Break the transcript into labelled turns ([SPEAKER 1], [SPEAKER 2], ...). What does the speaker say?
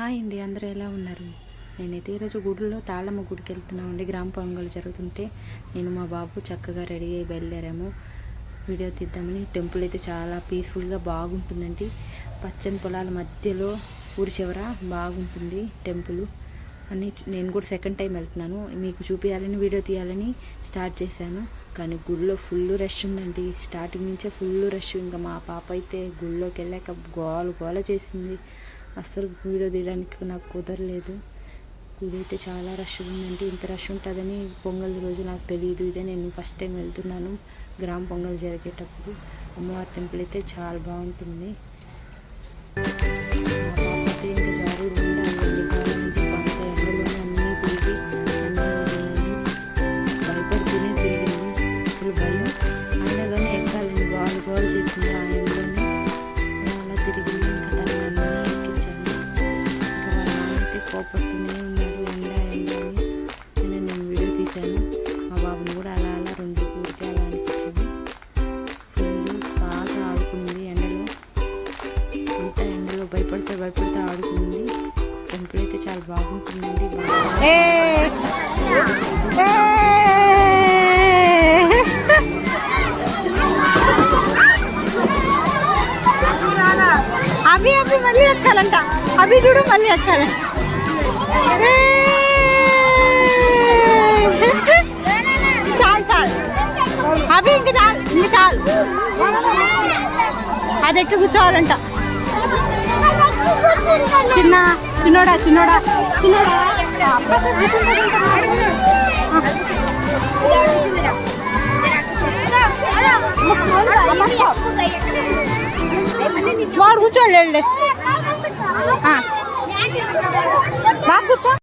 [SPEAKER 1] Hi అండి అందరూ ఎలా ఉన్నారు? నేనైతే ఈరోజు గుడిలో తాళమ్మ గుడికి వెళ్తున్నామండి గ్రామ పొంగలు జరుగుతుంటే నేను మా బాబు చక్కగా రెడీ అయ్యి బయలుదేరాము. వీడియో తీద్దామని. టెంపుల్ అయితే చాలా పీస్ఫుల్గా బాగుంటుందండి. పచ్చని పొలాల మధ్యలో ఊరి చివర బాగుంటుంది టెంపుల్. అని నేను కూడా సెకండ్ టైం వెళ్తున్నాను. మీకు చూపించాలని వీడియో తీయాలని స్టార్ట్ చేశాను. కానీ గుడిలో ఫుల్ రష్ ఉందండి. స్టార్టింగ్ నుంచే ఫుల్ రష్. ఇంకా మా పాప అయితే గుడిలోకి వెళ్ళాక గోల గోల చేసింది. అస్సలు వీడియో తీయడానికి నాకు కుదరలేదు. గుడి అయితే చాలా రష్ ఉందండి. ఇంత రష్ ఉంటుందని పొంగల్ రోజు నాకు తెలియదు. ఇదే నేను ఫస్ట్ టైం వెళ్తున్నాను గ్రామ పొంగల్ జరిగేటప్పుడు. అమ్మవారి టెంపుల్ అయితే చాలా బాగుంటుంది. అయితే ఇంకా జారుడు తిరిగి అసలు భయం. అయినా కానీ ఎక్కాలని గోలు గోలు చేసింది అలా ఇంకా కోపడుతూనే ఉన్నారు ఎండ ఎండ నేను నేను వీడియో తీశాను మా బాబుని కూడా అలా అలా రెండు ఊరికే అలా అనిపించింది ఫుల్ బాగా ఆడుకుంది ఎండలో అంతా ఎండలో భయపడితే భయపడితే ఆడుకుంది టెంపుల్ అయితే చాలా బాగుంటుందండి
[SPEAKER 2] అవి అవి మళ్ళీ ఎక్కాలంట. అవి చూడు మళ్ళీ ఎక్కాలంట ఏ! చాలు చాలు అవి ఇంక చాలు ఇంక చాలు అది ఎక్కి కూర్చోవాలంట చిన్న చిన్నోడా చిన్నోడా చిన్నోడా అబ్బా, వాడు కూర్చోండి